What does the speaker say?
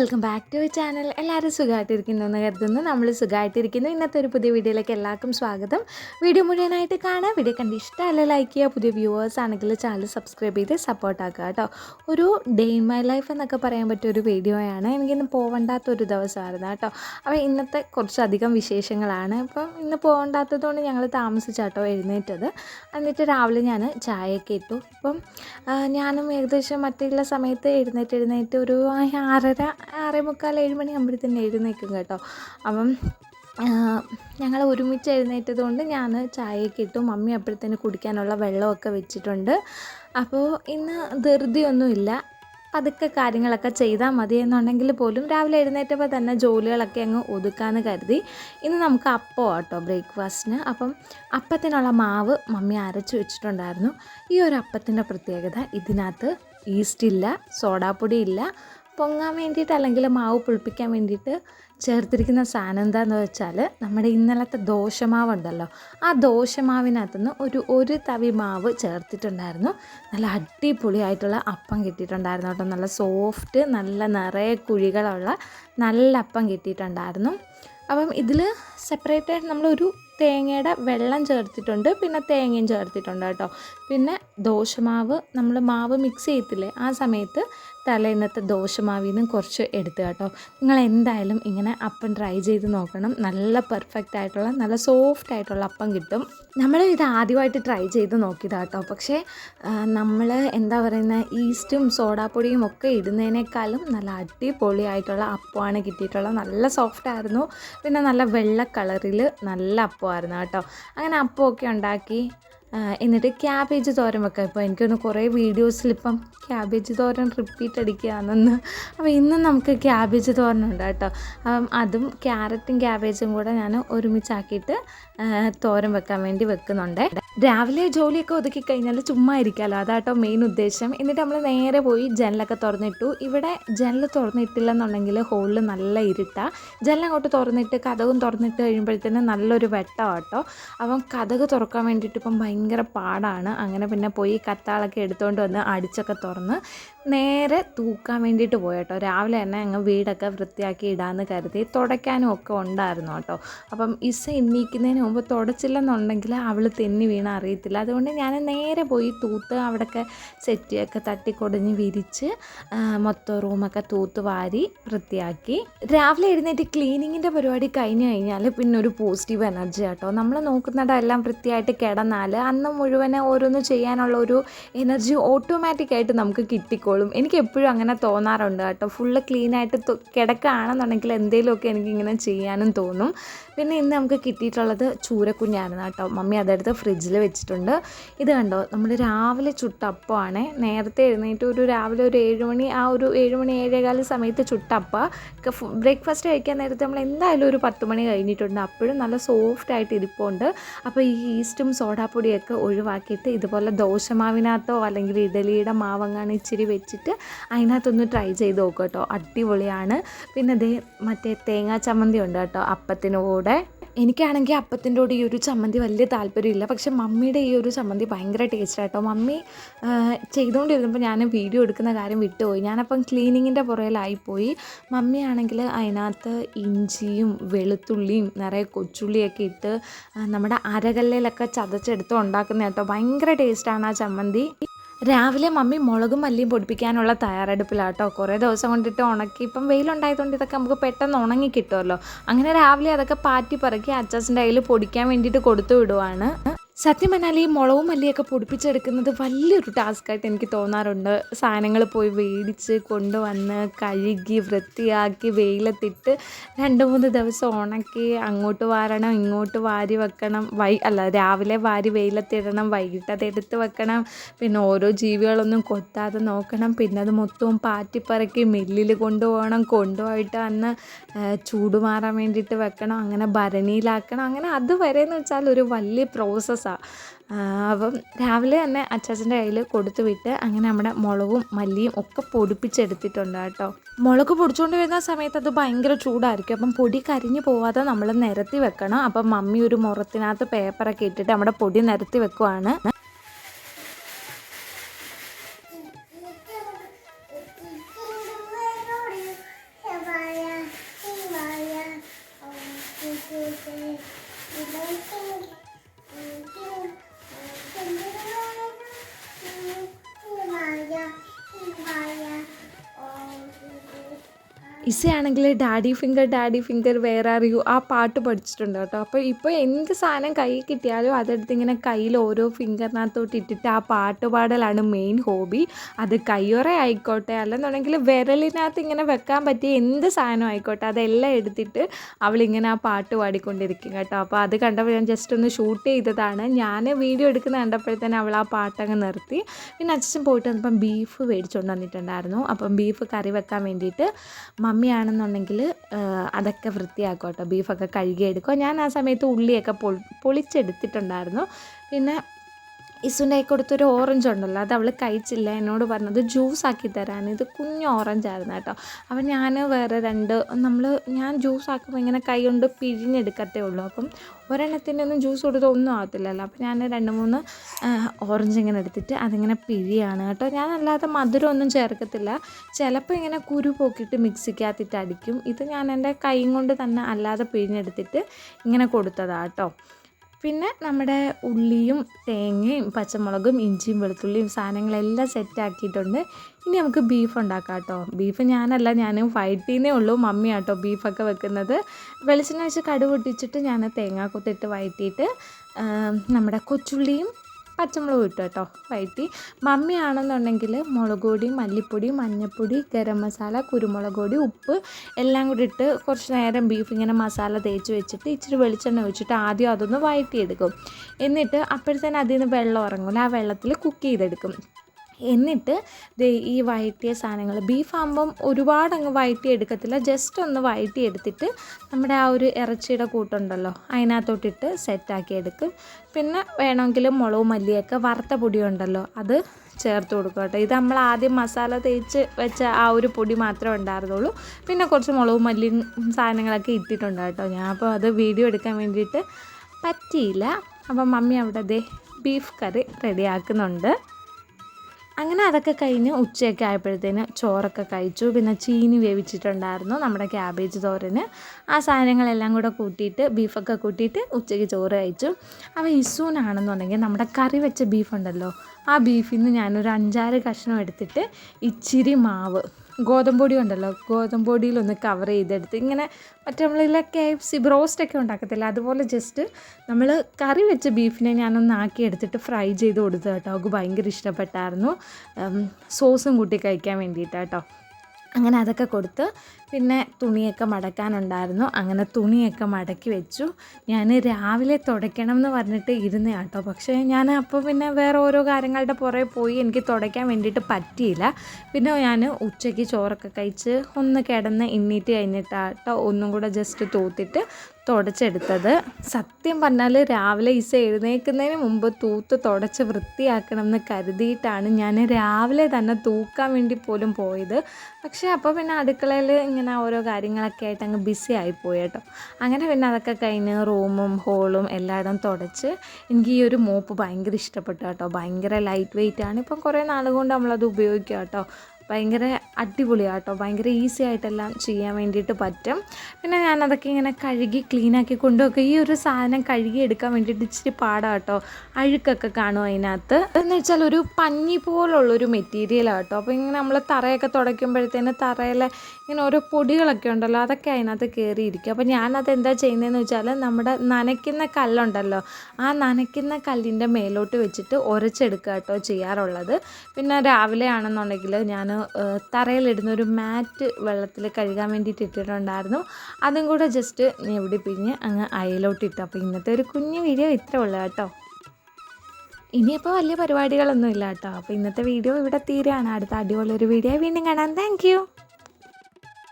Welcome back to channel. എല്ലാവരും സുഖമായിട്ടിരിക്കുന്നു എന്ന് കരുതുന്നു. നമ്മൾ സുഖമായിട്ടിരിക്കുന്നു. ഇന്നത്തെ ഒരു പുതിയ വീഡിയോയിലേക്ക് എല്ലാവർക്കും സ്വാഗതം. വീഡിയോ മുഴുവനായിട്ട് കാണാം വീഡിയോ കണ്ട് ഇഷ്ടമല്ല ലൈക്ക് ചെയ്യുക. പുതിയ വ്യൂവേഴ്സ് ആണെങ്കിൽ ചാനൽ സബ്സ്ക്രൈബ് ചെയ്ത് സപ്പോർട്ട് ആക്കുക കേട്ടോ. ഒരു ഡേ ഇൻ മൈ ലൈഫ് എന്നൊക്കെ പറയാൻ പറ്റിയ ഒരു വീഡിയോയാണ് എനിക്കിന്ന് പോകണ്ടാത്ത ഒരു ദിവസമായിരുന്നു കേട്ടോ. അപ്പോൾ ഇന്നത്തെ കുറച്ചധികം വിശേഷങ്ങളാണ്. ഇപ്പോൾ ഇന്ന് പോകണ്ടാത്തതുകൊണ്ട് ഞങ്ങൾ താമസിച്ചാട്ടോ എഴുന്നേറ്റത്. എന്നിട്ട് രാവിലെ ഞാൻ ചായയൊക്കെ ഇട്ടു. ഇപ്പം ഞാനും ഏകദേശം മറ്റുള്ള സമയത്ത് എഴുന്നേറ്റ് എഴുന്നേറ്റ് ഒരു ആറര ആറേ മുക്കാൽ ഏഴ് മണിയാകുമ്പോഴേ തന്നെ എഴുന്നേക്കും കേട്ടോ. അപ്പം ഞങ്ങൾ ഒരുമിച്ച് എഴുന്നേറ്റത് കൊണ്ട് ഞാൻ ചായയൊക്കെ ഇട്ടു മമ്മി അപ്പോഴത്തേന് കുടിക്കാനുള്ള വെള്ളമൊക്കെ വെച്ചിട്ടുണ്ട്. അപ്പോൾ ഇന്ന് ധൃതിയൊന്നുമില്ല. പതുക്കെ കാര്യങ്ങളൊക്കെ ചെയ്താൽ മതി എന്നുണ്ടെങ്കിൽ പോലും രാവിലെ എഴുന്നേറ്റപ്പോൾ തന്നെ ജോലികളൊക്കെ അങ്ങ് ഒതുക്കാമെന്ന് കരുതി. ഇന്ന് നമുക്ക് അപ്പം കേട്ടോ ബ്രേക്ക്ഫാസ്റ്റിന്. അപ്പം അപ്പത്തിനുള്ള മാവ് മമ്മി അരച്ചു വെച്ചിട്ടുണ്ടായിരുന്നു. ഈ ഒരു അപ്പത്തിന്റെ പ്രത്യേകത ഇതിനകത്ത് ഈസ്റ്റ് ഇല്ല സോഡാപ്പൊടി ഇല്ല പൊങ്ങാൻ വേണ്ടിയിട്ട് അല്ലെങ്കിൽ മാവ് പുളിപ്പിക്കാൻ വേണ്ടിയിട്ട് ചേർത്തിരിക്കുന്ന സാധനം എന്താണെന്ന് വെച്ചാൽ നമ്മുടെ ഇന്നലത്തെ ദോശമാവുണ്ടല്ലോ ആ ദോശമാവിനകത്തുനിന്ന് ഒരു ഒരു തവി മാവ് ചേർത്തിട്ടുണ്ടായിരുന്നു. നല്ല അടിപൊളിയായിട്ടുള്ള അപ്പം കിട്ടിയിട്ടുണ്ടായിരുന്നു കേട്ടോ. നല്ല സോഫ്റ്റ് നല്ല നിറയെ കുഴികളുള്ള നല്ല അപ്പം കിട്ടിയിട്ടുണ്ടായിരുന്നു. അപ്പം ഇതിൽ സെപ്പറേറ്റ് ആയിട്ട് നമ്മളൊരു തേങ്ങയുടെ വെള്ളം ചേർത്തിട്ടുണ്ട് പിന്നെ തേങ്ങയും ചേർത്തിട്ടുണ്ട് കേട്ടോ. പിന്നെ ദോശമാവ് നമ്മൾ മാവ് മിക്സ് ചെയ്യത്തില്ലേ? ആ സമയത്ത് തലേന്നത്തെ ദോശമാവിൽ നിന്നും കുറച്ച് എടുത്ത് കേട്ടോ. നിങ്ങൾ എന്തായാലും ഇങ്ങനെ അപ്പം ട്രൈ ചെയ്ത് നോക്കണം. നല്ല പെർഫെക്റ്റ് ആയിട്ടുള്ള നല്ല സോഫ്റ്റ് ആയിട്ടുള്ള അപ്പം കിട്ടും. നമ്മൾ ഇത് ആദ്യമായിട്ട് ട്രൈ ചെയ്ത് നോക്കിയതാണ് കേട്ടോ. പക്ഷേ നമ്മൾ എന്താ പറയുന്ന ഈസ്റ്റും സോഡാപ്പൊടിയും ഒക്കെ ഇടുന്നതിനേക്കാളും നല്ല അടിപൊളിയായിട്ടുള്ള അപ്പമാണ് കിട്ടിയിട്ടുള്ളത്. നല്ല സോഫ്റ്റ് ആയിരുന്നു. പിന്നെ നല്ല വെള്ള കളറിൽ നല്ല അപ്പമായിരുന്നു കേട്ടോ. അങ്ങനെ അപ്പമൊക്കെ ഉണ്ടാക്കി. എന്നിട്ട് ക്യാബേജ് തോരൻ വെക്കാം. ഇപ്പോൾ എനിക്കൊന്ന് കുറേ വീഡിയോസിൽ ഇപ്പം ക്യാബേജ് തോരൻ റിപ്പീറ്റ് അടിക്കുകയാണെന്ന്. അപ്പോൾ ഇന്ന് നമുക്ക് ക്യാബേജ് തോരൻ ഉണ്ട് കേട്ടോ. അപ്പം അതും ക്യാരറ്റും ക്യാബേജും കൂടെ ഞാൻ ഒരുമിച്ചാക്കിയിട്ട് തോരൻ വെക്കാൻ വേണ്ടി വെക്കുന്നുണ്ട്. രാവിലെ ജോലിയൊക്കെ ഒതുക്കി കഴിഞ്ഞാൽ ചുമ്മാ ഇരിക്കാമല്ലോ അതാട്ടോ മെയിൻ ഉദ്ദേശം. എന്നിട്ട് നമ്മൾ നേരെ പോയി ജനലൊക്കെ തുറന്നിട്ടു. ഇവിടെ ജനൽ തുറന്നിട്ടില്ലെന്നുണ്ടെങ്കിൽ ഹോളിൽ നല്ല ഇരുട്ടാണ് ജനൽ അങ്ങോട്ട് തുറന്നിട്ട് കഥകും തുറന്നിട്ട് കഴിയുമ്പോഴത്തേന് നല്ലൊരു വെട്ടം കേട്ടോ. അപ്പം കഥക് തുറക്കാൻ വേണ്ടിയിട്ട് ഇപ്പം ഭയങ്കര പാടാണ്. അങ്ങനെ പിന്നെ പോയി കത്താളൊക്കെ എടുത്തുകൊണ്ട് വന്ന് അടിച്ചൊക്കെ തുറന്ന് നേരെ തൂക്കാൻ വേണ്ടിയിട്ട് പോയി കേട്ടോ രാവിലെ തന്നെ അങ്ങ് വീടൊക്കെ വൃത്തിയാക്കി ഇടാമെന്ന് കരുതി തുടയ്ക്കാനും ഒക്കെ ഉണ്ടായിരുന്നു കേട്ടോ. അപ്പം ഇസ എണ്ണീക്കുന്നതിന് മുമ്പ് തുടച്ചില്ലെന്നുണ്ടെങ്കിൽ അവൾ തെന്നി വീണ അറിയത്തില്ല. അതുകൊണ്ട് ഞാൻ നേരെ പോയി തൂത്ത് അവിടെയൊക്കെ സെറ്റിയൊക്കെ തട്ടിക്കൊടിഞ്ഞ് വിരിച്ച് മൊത്തം റൂമൊക്കെ തൂത്ത് വാരി വൃത്തിയാക്കി. രാവിലെ എഴുന്നേറ്റ് ക്ലീനിങ്ങിന്റെ പരിപാടി കഴിഞ്ഞ് കഴിഞ്ഞാൽ പിന്നെ ഒരു പോസിറ്റീവ് എനർജി കേട്ടോ. നമ്മൾ നോക്കുന്നിടമെല്ലാം വൃത്തിയായിട്ട് കിടന്നാൽ അന്ന് മുഴുവൻ ഓരോന്ന് ചെയ്യാനുള്ള ഒരു എനർജി ഓട്ടോമാറ്റിക്കായിട്ട് നമുക്ക് കിട്ടിക്കോളും. എനിക്ക് എപ്പോഴും അങ്ങനെ തോന്നാറുണ്ട് കേട്ടോ. ഫുള്ള് ക്ലീനായിട്ട് കിടക്കുകയാണെന്നുണ്ടെങ്കിൽ എന്തെങ്കിലുമൊക്കെ എനിക്കിങ്ങനെ ചെയ്യാനും തോന്നും. പിന്നെ ഇന്ന് നമുക്ക് കിട്ടിയിട്ടുള്ളത് ചൂരക്കുഞ്ഞായിരുന്നു കേട്ടോ. മമ്മി അതെടുത്ത് ഫ്രിഡ്ജിൽ വെച്ചിട്ടുണ്ട്. ഇത് കണ്ടോ? നമ്മൾ രാവിലെ ചുട്ടപ്പമാണ് നേരത്തെ എഴുന്നേറ്റ് ഒരു രാവിലെ ഒരു ഏഴ് മണി ആ ഒരു ഏഴ് മണി ഏഴേകാല സമയത്ത് ചുട്ടപ്പ ബ്രേക്ക്ഫാസ്റ്റ് കഴിക്കാൻ നേരത്തെ നമ്മൾ എന്തായാലും ഒരു പത്ത് മണി കഴിഞ്ഞിട്ടുണ്ട്. അപ്പോഴും നല്ല സോഫ്റ്റ് ആയിട്ട് ഇരിപ്പുണ്ട്. അപ്പോൾ ഈ ഈസ്റ്റും സോഡാപ്പൊടിയൊക്കെ ഒഴിവാക്കിയിട്ട് ഇതുപോലെ ദോശമാവിനകത്തോ അല്ലെങ്കിൽ ഇഡലിയുടെ മാവങ്ങാണ് ഇച്ചിരി വെച്ചിട്ട് അതിനകത്തൊന്ന് ട്രൈ ചെയ്ത് നോക്കുക കേട്ടോ. അടിപൊളിയാണ്. പിന്നെ ദേ മറ്റേ തേങ്ങാ ചമ്മന്തി ഉണ്ട് കേട്ടോ അപ്പത്തിന് കൂടെ എനിക്കാണെങ്കിൽ അപ്പത്തിന്റെ ഈ ഒരു ചമ്മന്തി വലിയ താല്പര്യമില്ല. പക്ഷേ മമ്മിയുടെ ഈ ഒരു ചമ്മന്തി ഭയങ്കര ടേസ്റ്റ് ആട്ടോ മമ്മി ചെയ്തുകൊണ്ടിരുന്നപ്പോൾ ഞാൻ വീഡിയോ എടുക്കുന്ന കാര്യം വിട്ടുപോയി. ഞാനപ്പം ക്ലീനിങ്ങിന്റെ പുറകിലായിപ്പോയി. മമ്മിയാണെങ്കിൽ അതിനകത്ത് ഇഞ്ചിയും വെളുത്തുള്ളിയും നിറയെ കൊച്ചുള്ളിയൊക്കെ ഇട്ട് നമ്മുടെ അരകല്ലിലൊക്കെ ചതച്ചെടുത്ത് ഉണ്ടാക്കുന്ന കേട്ടോ ഭയങ്കര ടേസ്റ്റാണ് ആ ചമ്മന്തി. രാവിലെ മമ്മി മുളകും മല്ലിയും പൊടിപ്പിക്കാനുള്ള തയ്യാറെടുപ്പിലാട്ടോ. കുറേ ദിവസം കൊണ്ടിട്ട് ഉണക്കി ഇപ്പം വെയിലുണ്ടായതുകൊണ്ട് ഇതൊക്കെ നമുക്ക് പെട്ടെന്ന് ഉണങ്ങി കിട്ടുമല്ലോ. അങ്ങനെ രാവിലെ അതൊക്കെ പാറ്റി പറക്കി അച്ചാസിന്റെ കയ്യിൽ പൊടിക്കാൻ വേണ്ടിയിട്ട് കൊടുത്തു വിടുവാണ്. സത്യം പറഞ്ഞാൽ ഈ മുളവും മല്ലിയൊക്കെ പൊടിപ്പിച്ചെടുക്കുന്നത് വലിയൊരു ടാസ്ക്കായിട്ട് എനിക്ക് തോന്നാറുണ്ട്. സാധനങ്ങൾ പോയി വേടിച്ച് കൊണ്ടുവന്ന് കഴുകി വൃത്തിയാക്കി വെയിലത്തിട്ട് രണ്ട് മൂന്ന് ദിവസം ഉണക്കി അങ്ങോട്ട് വാരണം ഇങ്ങോട്ട് വാരി വെക്കണം വൈ അല്ല രാവിലെ വാരി വെയിലത്തിടണം വൈകിട്ട് അത് എടുത്ത് വെക്കണം പിന്നെ ഓരോ ജീവികളൊന്നും കൊത്താതെ നോക്കണം പിന്നെ അത് മൊത്തവും പാറ്റിപ്പറക്കി മില്ലിൽ കൊണ്ടുപോകണം കൊണ്ടുപോയിട്ട് അന്ന് ചൂടുമാറാൻ ചൂട് മാറാൻ വേണ്ടിയിട്ട് വെക്കണം അങ്ങനെ ഭരണിയിലാക്കണം അങ്ങനെ അതുവരെ എന്ന് വെച്ചാൽ ഒരു വലിയ പ്രോസസ്സാണ് അപ്പം രാവിലെ തന്നെ അച്ചാച്ചന്റെ കയ്യിൽ കൊടുത്തു വിട്ട് അങ്ങനെ നമ്മുടെ മുളകും മല്ലിയും ഒക്കെ പൊടിപ്പിച്ചെടുത്തിട്ടുണ്ട് കേട്ടോ. മുളക് പൊടിച്ചുകൊണ്ട് വരുന്ന സമയത്ത് അത് ഭയങ്കര ചൂടായിരിക്കും. അപ്പം പൊടി കരിഞ്ഞു പോവാതെ നമ്മൾ നിരത്തി വെക്കണം. അപ്പം മമ്മി ഒരു മുറത്തിനകത്ത് പേപ്പറൊക്കെ ഇട്ടിട്ട് നമ്മുടെ പൊടി നിരത്തി വെക്കുവാണ്. ഇസയാണെങ്കിൽ ഡാഡി ഫിംഗർ ഡാഡി ഫിംഗർ വേറെ അറിയൂ ആ പാട്ട് പഠിച്ചിട്ടുണ്ട് കേട്ടോ. അപ്പോൾ ഇപ്പോൾ എന്ത് സാധനം കൈ കിട്ടിയാലും അതെടുത്ത് ഇങ്ങനെ കയ്യിൽ ഓരോ ഫിംഗറിനകത്തോട്ട് ഇട്ടിട്ട് ആ പാട്ട് പാടലാണ് മെയിൻ ഹോബി അത് കയ്യൊറ ആയിക്കോട്ടെ അല്ലെന്നുണ്ടെങ്കിൽ വിരലിനകത്ത് ഇങ്ങനെ വെക്കാൻ പറ്റിയ എന്ത് സാധനം ആയിക്കോട്ടെ അതെല്ലാം എടുത്തിട്ട് അവളിങ്ങനെ ആ പാട്ട് പാടിക്കൊണ്ടിരിക്കും കേട്ടോ. അപ്പോൾ അത് കണ്ടപ്പോൾ ഞാൻ ജസ്റ്റ് ഒന്ന് ഷൂട്ട് ചെയ്തതാണ്. ഞാൻ വീഡിയോ എടുക്കുന്ന കണ്ടപ്പോഴത്തേന് അവൾ ആ പാട്ടങ്ങ് നിർത്തി. പിന്നെ അച്ഛൻ പോയിട്ട് വന്നപ്പം ബീഫ് മേടിച്ചുകൊണ്ട് വന്നിട്ടുണ്ടായിരുന്നു. അപ്പം ബീഫ് കറി വെക്കാൻ വേണ്ടിയിട്ട് മമ്മിയാണെന്നുണ്ടെങ്കിൽ അതൊക്കെ വൃത്തിയാക്കും കേട്ടോ ബീഫൊക്കെ കഴുകിയെടുക്കുക ഞാൻ ആ സമയത്ത് ഉള്ളിയൊക്കെ പൊ പൊളിച്ചെടുത്തിട്ടുണ്ടായിരുന്നു. പിന്നെ ഇസുന്റെ കൊടുത്തൊരു ഓറഞ്ച് ഉണ്ടല്ലോ അത് അവൾ കഴിച്ചില്ല. എന്നോട് പറഞ്ഞത് ജ്യൂസ് ആക്കി തരാൻ ഇത് കുഞ്ഞു ഓറഞ്ച് ആയിരുന്നു കേട്ടോ. അപ്പം ഞാൻ വേറെ രണ്ട് നമ്മൾ ഞാൻ ജ്യൂസ് ആക്കുമ്പോൾ ഇങ്ങനെ കൈ കൊണ്ട് പിഴിഞ്ഞെടുക്കത്തേ ഉള്ളൂ. അപ്പം ഒരെണ്ണത്തിന്റെ ഒന്നും ജ്യൂസ് കൊടുത്ത് ഒന്നും ആകത്തില്ലല്ലോ അപ്പം ഞാൻ രണ്ട് മൂന്ന് ഓറഞ്ച് ഇങ്ങനെ എടുത്തിട്ട് അതിങ്ങനെ പിഴിയാണ് കേട്ടോ. ഞാൻ അല്ലാതെ മധുരമൊന്നും ചേർക്കത്തില്ല. ചിലപ്പോൾ ഇങ്ങനെ കുരു പോക്കിയിട്ട് മിക്സിക്കകത്തിട്ട് അടിക്കും. ഇത് ഞാൻ എന്റെ കൈ കൊണ്ട് തന്നെ അല്ലാതെ പിഴിഞ്ഞെടുത്തിട്ട് ഇങ്ങനെ കൊടുത്തതാണ് കേട്ടോ. പിന്നെ നമ്മുടെ ഉള്ളിയും തേങ്ങയും പച്ചമുളകും ഇഞ്ചിയും വെളുത്തുള്ളിയും സാധനങ്ങളെല്ലാം സെറ്റാക്കിയിട്ടുണ്ട് ഇനി നമുക്ക് ബീഫ് ഉണ്ടാക്കാം കേട്ടോ. ബീഫ് ഞാനല്ല ഞാൻ വയറ്റിന്നേ ഉള്ളൂ മമ്മി കേട്ടോ ബീഫൊക്കെ വെക്കുന്നത്. വെളിച്ചെണ്ണ വെച്ച് കടുക് പൊട്ടിച്ചിട്ട് ഞാൻ തേങ്ങാക്കൊത്തിട്ട് വയറ്റിയിട്ട് നമ്മുടെ കൊച്ചുള്ളിയും പച്ചമുളക് ഇട്ടു കേട്ടോ വഴറ്റി. മമ്മിയാണെന്നുണ്ടെങ്കിൽ മുളക് പൊടി മല്ലിപ്പൊടി മഞ്ഞൾപ്പൊടി ഗരം മസാല കുരുമുളക് പൊടി ഉപ്പ് എല്ലാം കൂടി ഇട്ട് കുറച്ച് നേരം ബീഫ് ഇങ്ങനെ മസാല തേച്ച് വെച്ചിട്ട് ഇച്ചിരി വെളിച്ചെണ്ണ ഒഴിച്ചിട്ട് ആദ്യം അതൊന്ന് വഴറ്റിയെടുക്കും. എന്നിട്ട് അപ്പോഴത്തേനും അതിൽ നിന്ന് വെള്ളം ഇറങ്ങില്ല ആ വെള്ളത്തിൽ കുക്ക് ചെയ്തെടുക്കും. എന്നിട്ട് ഈ വഴറ്റിയ സാധനങ്ങൾ ബീഫ് ആകുമ്പം ഒരുപാട് അങ്ങ് വഴറ്റി എടുക്കത്തില്ല ജസ്റ്റ് ഒന്ന് വഴറ്റി എടുത്തിട്ട് നമ്മുടെ ആ ഒരു ഇറച്ചിയുടെ കൂട്ടുണ്ടല്ലോ അതിനകത്തോട്ടിട്ട് സെറ്റാക്കി എടുക്കും. പിന്നെ വേണമെങ്കിൽ മുളകും മല്ലിയൊക്കെ വറുത്ത പൊടിയുണ്ടല്ലോ അത് ചേർത്ത് കൊടുക്കുക കേട്ടോ. ഇത് നമ്മൾ ആദ്യം മസാല തേച്ച് വെച്ച ആ ഒരു പൊടി മാത്രമേ ഉണ്ടായിരുന്നുള്ളൂ. പിന്നെ കുറച്ച് മുളകും മല്ലിയും സാധനങ്ങളൊക്കെ ഇട്ടിട്ടുണ്ട് കേട്ടോ. ഞാൻ അപ്പോൾ അത് വീഡിയോ എടുക്കാൻ വേണ്ടിയിട്ട് പറ്റിയില്ല. അപ്പം മമ്മി അവിടെ ദേ ബീഫ് കറി റെഡിയാക്കുന്നുണ്ട് അങ്ങനെ അതൊക്കെ കഴിഞ്ഞ് ഉച്ചയൊക്കെ ആയപ്പോഴത്തേന് ചോറൊക്കെ കഴിച്ചു. പിന്നെ ചീനി വേവിച്ചിട്ടുണ്ടായിരുന്നു നമ്മുടെ ക്യാബേജ് തോരന്. ആ സാധനങ്ങളെല്ലാം കൂടെ കൂട്ടിയിട്ട് ബീഫൊക്കെ കൂട്ടിയിട്ട് ഉച്ചയ്ക്ക് ചോറ് കഴിച്ചു. അപ്പോൾ ഇസൂനാണെന്നുണ്ടെങ്കിൽ നമ്മുടെ കറി വെച്ച ബീഫുണ്ടല്ലോ ആ ബീഫിൽ നിന്ന് ഞാനൊരു അഞ്ചാറ് കഷ്ണം എടുത്തിട്ട് ഇച്ചിരി മാവ് ഗോതമ്പൊടി ഉണ്ടല്ലോ ഗോതമ്പൊടിയിലൊന്ന് കവർ ചെയ്തെടുത്ത് ഇങ്ങനെ മറ്റേ നമ്മളിലെ കെ എഫ് സി ബ്രോസ്റ്റൊക്കെ ഉണ്ടാക്കത്തില്ല? അതുപോലെ ജസ്റ്റ് നമ്മൾ കറി വെച്ച ബീഫിനെ ഞാനൊന്ന് ആക്കി എടുത്തിട്ട് ഫ്രൈ ചെയ്ത് കൊടുത്തു കേട്ടോ അവൾക്ക് ഭയങ്കര ഇഷ്ടപ്പെട്ടായിരുന്നു. സോസും കൂട്ടി കഴിക്കാൻ വേണ്ടിയിട്ട് കേട്ടോ അങ്ങനെ അതൊക്കെ കൊടുത്ത് പിന്നെ തുണിയൊക്കെ മടക്കാനുണ്ടായിരുന്നു. അങ്ങനെ തുണിയൊക്കെ മടക്കി വെച്ചു. ഞാൻ രാവിലെ തുടയ്ക്കണം എന്ന് പറഞ്ഞിട്ട് ഇരുന്ന കേട്ടോ. പക്ഷേ ഞാൻ അപ്പോൾ പിന്നെ വേറെ ഓരോ കാര്യങ്ങളുടെ പുറകെ പോയി എനിക്ക് തുടയ്ക്കാൻ വേണ്ടിയിട്ട് പറ്റിയില്ല. പിന്നെ ഞാൻ ഉച്ചയ്ക്ക് ചോറൊക്കെ കഴിച്ച് ഒന്ന് കിടന്ന് എണ്ണീറ്റ് കഴിഞ്ഞിട്ടാട്ടോ ഒന്നും കൂടെ ജസ്റ്റ് തൂത്തിട്ട് തുടച്ചെടുത്തത്. സത്യം പറഞ്ഞാൽ രാവിലെ ഈസ എഴുന്നേൽക്കുന്നതിന് മുമ്പ് തൂത്ത് തുടച്ച് വൃത്തിയാക്കണം എന്ന് കരുതിയിട്ടാണ് ഞാൻ രാവിലെ തന്നെ തൂക്കാൻ വേണ്ടി പോലും പോയത്. പക്ഷേ അപ്പോൾ പിന്നെ അടുക്കളയിൽ ഇങ്ങനെ ഓരോ കാര്യങ്ങളൊക്കെ ആയിട്ട് അങ്ങ് ബിസി ആയിപ്പോയി കേട്ടോ. അങ്ങനെ പിന്നെ അതൊക്കെ കഴിഞ്ഞ് റൂമും ഹോളും എല്ലായിടം തുടച്ച് എനിക്ക് ഈ ഒരു മോപ്പ് ഭയങ്കര ഇഷ്ടപ്പെട്ടു കേട്ടോ. ഭയങ്കര ലൈറ്റ് വെയിറ്റ് ആണ്. ഇപ്പം കുറേ നാളുകൊണ്ട് നമ്മളത് ഉപയോഗിക്കുക കേട്ടോ. ഭയങ്കര അടിപൊളിയാട്ടോ. ഭയങ്കര ഈസി ആയിട്ടെല്ലാം ചെയ്യാൻ വേണ്ടിയിട്ട് പറ്റും. പിന്നെ ഞാനതൊക്കെ ഇങ്ങനെ കഴുകി ക്ലീനാക്കി കൊണ്ടുവയ്ക്കുക ഈ ഒരു സാധനം കഴുകി എടുക്കാൻ വേണ്ടിയിട്ട് ഇച്ചിരി പാടാണ് അഴുക്കൊക്കെ കാണും അതിനകത്ത്. എന്ന് വെച്ചാൽ ഒരു പഞ്ഞി പോലുള്ളൊരു മെറ്റീരിയലാണ് കേട്ടോ അപ്പോൾ ഇങ്ങനെ നമ്മൾ തറയൊക്കെ തുടയ്ക്കുമ്പോഴത്തേന് തറയിലെ ഇങ്ങനെ ഓരോ പൊടികളൊക്കെ ഉണ്ടല്ലോ അതൊക്കെ അതിനകത്ത് കയറിയിരിക്കും അപ്പോൾ ഞാനത് എന്താ ചെയ്യുന്നതെന്ന് വെച്ചാൽ നമ്മുടെ നനയ്ക്കുന്ന കല്ലുണ്ടല്ലോ ആ നനയ്ക്കുന്ന കല്ലിന്റെ മേലോട്ട് വെച്ചിട്ട് ഉരച്ചെടുക്കുക കേട്ടോ ചെയ്യാറുള്ളത്. പിന്നെ രാവിലെ ആണെന്നുണ്ടെങ്കിൽ ഞാൻ തറയിലിടുന്ന ഒരു മാറ്റ് വെള്ളത്തിൽ കഴുകാൻ വേണ്ടിയിട്ട് ഇട്ടിട്ടുണ്ടായിരുന്നു. അതും കൂടെ ജസ്റ്റ് എവിടെ പിഴിഞ്ഞ് അങ്ങ് അയലോട്ടിട്ടു അപ്പോൾ ഇന്നത്തെ ഒരു കുഞ്ഞു വീഡിയോ ഇത്ര ഉള്ളു കേട്ടോ. ഇനിയിപ്പോൾ വലിയ പരിപാടികളൊന്നും ഇല്ല കേട്ടോ. അപ്പോൾ ഇന്നത്തെ വീഡിയോ ഇവിടെ തീരെയാണ് അടുത്ത അടിപൊളി ഒരു വീഡിയോ വീണ്ടും കാണാം. താങ്ക്